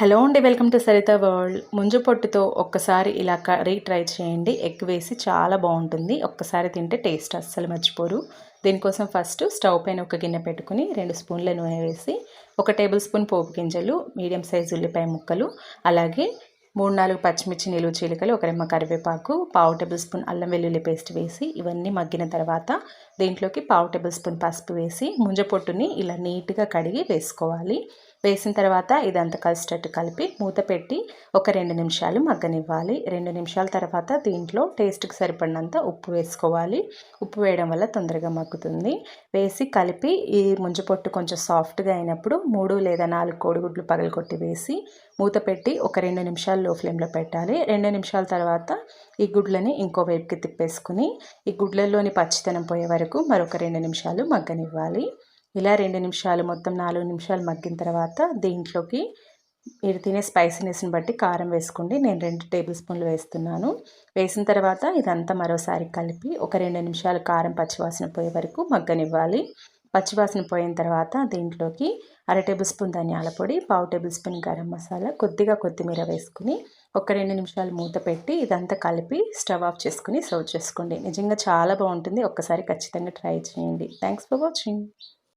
Hello అండి welcome to Saritha world. ముంజు పొట్టుతో ఒక్కసారి ఇలా కర్రీ ట్రై చేయండి. ఎగ్ వేసి చాలా బాగుంటుంది. ఒక్కసారి తింటే టేస్ట్ అస్సలు మర్చిపోరు. దీనికోసం ఫస్ట్ స్టవ్ పైన ఒక గిన్నె పెట్టుకుని రెండు స్పూన్ల నూనె వేసి ఒక టేబుల్ స్పూన్ పోపు గింజలు మీడియం సైజు ఉల్లిపాయ ముక్కలు అలాగే మూడు నాలుగు పచ్చిమిర్చి నిలువ చీలికలు ఒక రెమ్మ కరివేపాకు పావు టేబుల్ స్పూన్ అల్లం వెల్లుల్లి పేస్ట్ వేసి ఇవన్నీ మగ్గిన తర్వాత దీంట్లోకి పావు టేబుల్ స్పూన్ పసుపు వేసి ముంజ పొట్టుని ఇలా నీట్గా కడిగి వేసుకోవాలి. వేసిన తర్వాత ఇదంతా కలిసేటట్టు కలిపి మూత పెట్టి ఒక రెండు నిమిషాలు మగ్గనివ్వాలి. రెండు నిమిషాల తర్వాత దీంట్లో టేస్ట్కి సరిపడినంత ఉప్పు వేసుకోవాలి. ఉప్పు వేయడం వల్ల తొందరగా మగ్గుతుంది. వేసి కలిపి ఈ ముంజు పొట్టు కొంచెం సాఫ్ట్గా అయినప్పుడు మూడు లేదా నాలుగు కోడిగుడ్లు పగలగొట్టి వేసి మూత పెట్టి ఒక రెండు నిమిషాలు లో ఫ్లేమ్లో పెట్టాలి. రెండు నిమిషాల తర్వాత ఈ గుడ్లని ఇంకో వైపుకి తిప్పేసుకుని ఈ గుడ్లలోని పచ్చితనం పోయే వరకు మరొక రెండు నిమిషాలు మగ్గనివ్వాలి. ఇలా రెండు నిమిషాలు మొత్తం నాలుగు నిమిషాలు మగ్గిన తర్వాత దీంట్లోకి మీరు తినే స్పైసీనెస్ని బట్టి కారం వేసుకోండి. నేను రెండు టేబుల్ స్పూన్లు వేస్తున్నాను. వేసిన తర్వాత ఇదంతా మరోసారి కలిపి ఒక రెండు నిమిషాలు కారం పచ్చివాసన పోయే వరకు మగ్గనివ్వాలి. పచ్చివాసన పోయిన తర్వాత దీంట్లోకి అర టేబుల్ స్పూన్ ధనియాల పొడి పావు టేబుల్ స్పూన్ గరం మసాలా కొద్దిగా కొత్తిమీర వేసుకుని ఒక రెండు నిమిషాలు మూత పెట్టి ఇదంతా కలిపి స్టవ్ ఆఫ్ చేసుకుని సర్వ్ చేసుకోండి. నిజంగా చాలా బాగుంటుంది. ఒక్కసారి ఖచ్చితంగా ట్రై చేయండి. Thanks for watching.